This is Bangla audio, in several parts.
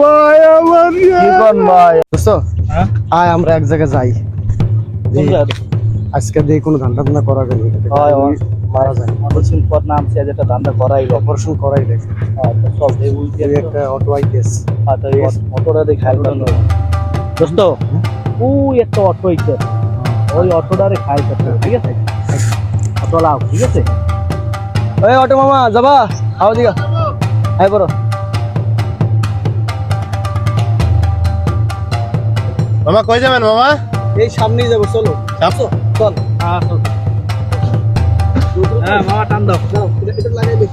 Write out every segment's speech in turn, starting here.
ভাই আমার কি ভাই বুঝছ? হ্যাঁ? আয় আমরা এক জায়গায় যাই। আজকে দিয়ে কোনো ধান্দা ধান্দা করা গেল হয়, হয়। মারা যায়। অপারেশন পর নাম সে যেটা ধান্দা করাই অপারেশন করাই দেখে সব এই উল্টে একটা অটো আইতেস হাতে অটোটা দেখাই দোস্ত ওই একটা অটো ইচ্ছে ওই অটোটারে খাই ঠিক আছে? অটো লাও ঠিক আছে? এই অটো মামা যাবা? আও দিগা আই বড় মামা কই যাবেন মামা? এই সামনেই যাব চলো। যাব চল হ্যাঁ চল। হ্যাঁ মামা টান দাও। যাও এটা এটা লাগাই দে।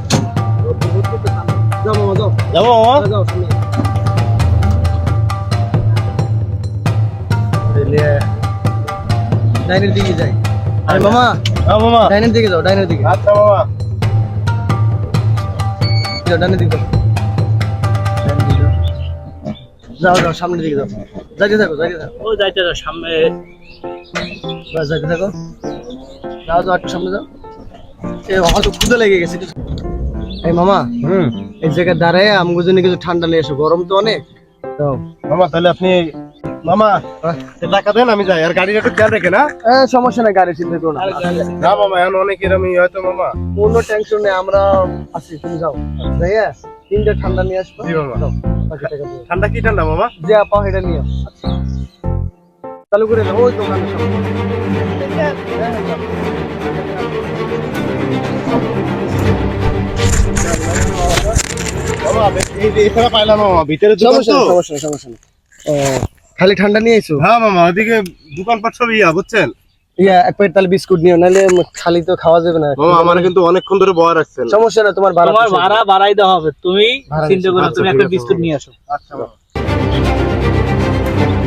যাও মামা যাও। যাব মামা? যাও, যাও সামনে। ডাইনের দিকে যাই। আরে মামা। হ্যাঁ মামা। ডাইনের দিকে যাও ডাইনের দিকে। আচ্ছা মামা। যাও। ডানে দিকে যাও। যাও। সামনের দিকে যাও। যাইতে থাকো যাইতে থাকো। ও যাইতে যাও সামনে। বাস যাইতে থাকো। যাও যাও একটু সামনে যাও। এ হয়তো ক্ষুদে লেগে গেছে এই মামা হুম। এই জায়গায় দাঁড়ায় কিছু ঠান্ডা নিয়ে এসো গরম তো অনেক। তো মামা তাহলে আপনি মামা হ্যাঁ। টাকা দেন আমি যাই। আর গাড়িটা একটু খেয়াল রেখে না এ, সমস্যা নাই গাড়ি চিন্তা করো না। না মামা এখন অনেক হয়তো মামা। কোনো টেনশন নেই আমরা আছি তুমি যাও। তিনটা ঠান্ডা নিয়ে আসব। জি মামা। ঠান্ডা কি ঠান্ডা মামা? যে আপা এটা আচ্ছা। চালু করে দাও ওই দোকানের সামনে ভিতরে সমস্যা সমস্যা সমস্যা খালি ঠান্ডা নিয়ে এসো হ্যাঁ মামা ওইদিকে দোকানপাট সব ইয়া বুঝছেন ইয়া এক প্লেট তাহলে বিস্কুট নিও নাহলে খালি তো খাওয়া যাবে না আমার কিন্তু অনেকক্ষণ ধরে বয়া রাখছেন সমস্যা না তোমার ভাড়া তোমার ভাড়া বাড়াই দেওয়া হবে তুমি চিন্তা করো আচ্ছা, তুমি একটা বিস্কুট নিয়ে আসো আচ্ছা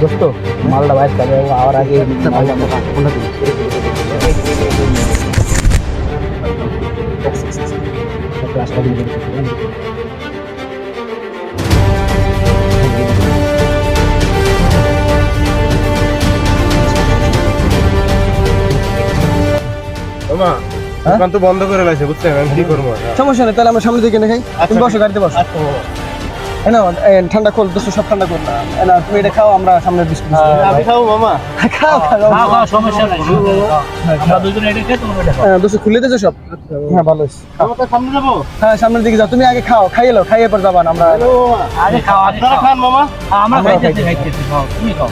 দোস্ত মালটা বাইর করে আর আগে মামা দোকান তো বন্ধ করে লাইছে বুঝছেন? আমি কি করব? সমস্যা নেই তাহলে আমরা সামনে দিকে না খাই তুমি বসো গাড়িতে বসো। আচ্ছা নাও, ঠান্ডা খোল দোস্ত সব ঠান্ডা কর না তুমি এটা খাও আমরা সামনে বিস্কুট আমি খাব মামা। খাও খাও সমস্যা নাই। আমরা দুজনে এটা খেয়ে তোমরা এটা খাও হ্যাঁ, দোস্ত খুলে দিয়েছ সব? হ্যাঁ ভালো সামনে যাব। হ্যাঁ সামনের দিকে যাও। তুমি আগে খাও খাইয়ে লো খাইয়ে পর যাবা না আমরা। আগে খাও আপনারা খান মামা। আমরা খাইতেছি। খাইতেছি খাও তুমি খাও।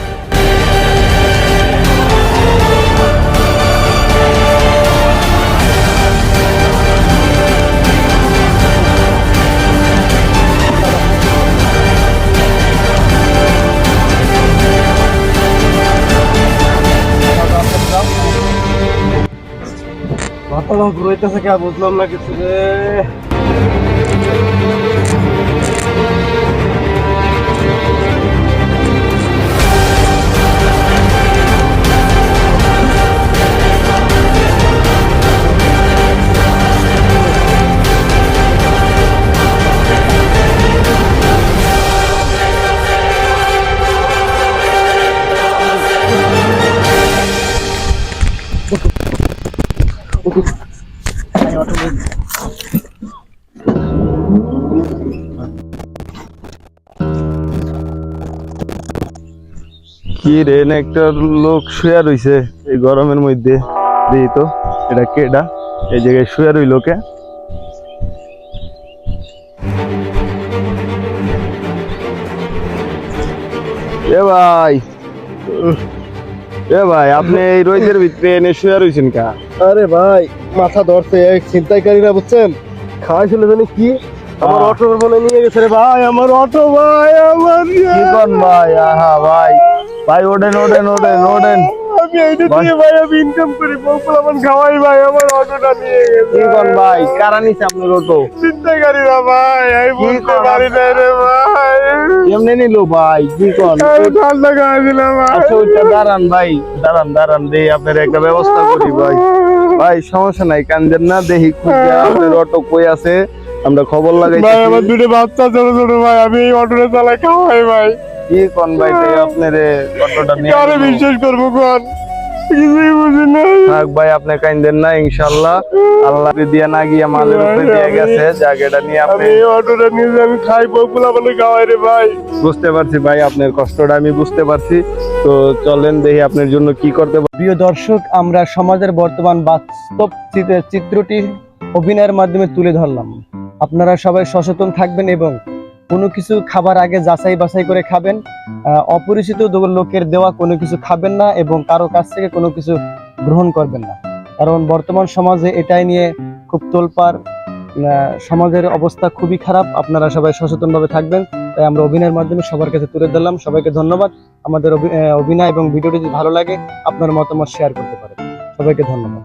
মাথা ঘুরাইতেছে কে বুঝলাম না কিছু রে কি রে একটা লোক শুয়া রইছে এই গরমের মধ্যে। দিই তো এটা কেডা? এই জায়গায় শুয়া রইল কে? এ ভাই এ ভাই আপনি এই রোদের ভিতরে এনে শুয়া রইছেন কা? আরে ভাই মাথা ধরছে এই ছিনতাইকারীরা বুঝছেন? খাওয়াইছিল জানি কি? আমার। অটো ফোনে নিয়ে গেছে রে ভাই আমার অটো ভাই আমার ভাই আহা ভাই। ভাই ওঠেন ওঠেন ওঠেন ওঠেন। আমি এইটা দিয়ে ভাই আমি ইনকাম করি বকুল আমার খাওয়াই ভাই আমার অটোটা নিয়ে গেছে। কি কন ভাই কারা নিছে আপনার অটো? ছিনতাইকারীরা ভাই আমি কি বুঝতে কর পারি না রে ভাই। কেমনে নিল ভাই কি কন? আমি ঠান্ডা খাওয়াইছিলাম ভাই। আচ্ছা ওইটা দাঁড়ান ভাই দাঁড়ান দাঁড়ান দেই আপনার একটা ব্যবস্থা করি ভাই। ভাই সমস্যা নাই কান্দেন না দেখি খুঁজে আপনার অটো কই আছে আমরা খবর লাগাই ভাই আমার দুটো বাচ্চা ছোট ছোট ভাই আমি এই অটোটা চালাই খাওয়াই ভাই। কি কোন ভাই তাই আপনার অটোটা নিয়ে গেলো। বিশ্বাস করব কোন? কিছুই বুঝি না। থাক ভাই আপনি কাইন্দেন না ইনশাল্লাহ। আল্লাহ দিয়ে না গিয়ে মালের উপরে দিয়ে গেছে জায়গাটা নিয়ে আপনি এই অটোটা নিয়ে আমি খাইবো পোলাপানে খাওয়াই রে ভাই। বুঝতে পারছি ভাই আপনার কষ্টটা আমি বুঝতে পারছি। তো চলেন দেখি আপনার জন্য কি করতে পারি। প্রিয় দর্শক আমরা সমাজের বর্তমান বাস্তব চিত্র- চিত্রটি অভিনয়ের মাধ্যমে তুলে ধরলাম। আপনারা সবাই সচেতন থাকবেন এবং কোনো কিছু খাবার আগে যাচাই বাছাই করে খাবেন। অপরিচিত লোকের দেওয়া কোনো কিছু খাবেন না এবং কারও কাছ থেকে কোনো কিছু গ্রহণ করবেন না। কারণ বর্তমান সমাজে এটাই নিয়ে খুব তোলপার সমাজের অবস্থা খুবই খারাপ, আপনারা সবাই সচেতনভাবে থাকবেন। তাই আমরা অভিনয়ের মাধ্যমে সবার কাছে তুলে ধরলাম। সবাইকে ধন্যবাদ। আমাদের অভি- অভিনয় এবং ভিডিওটি যদি ভালো লাগে, আপনার মতামত শেয়ার করতে পারেন। সবাইকে ধন্যবাদ।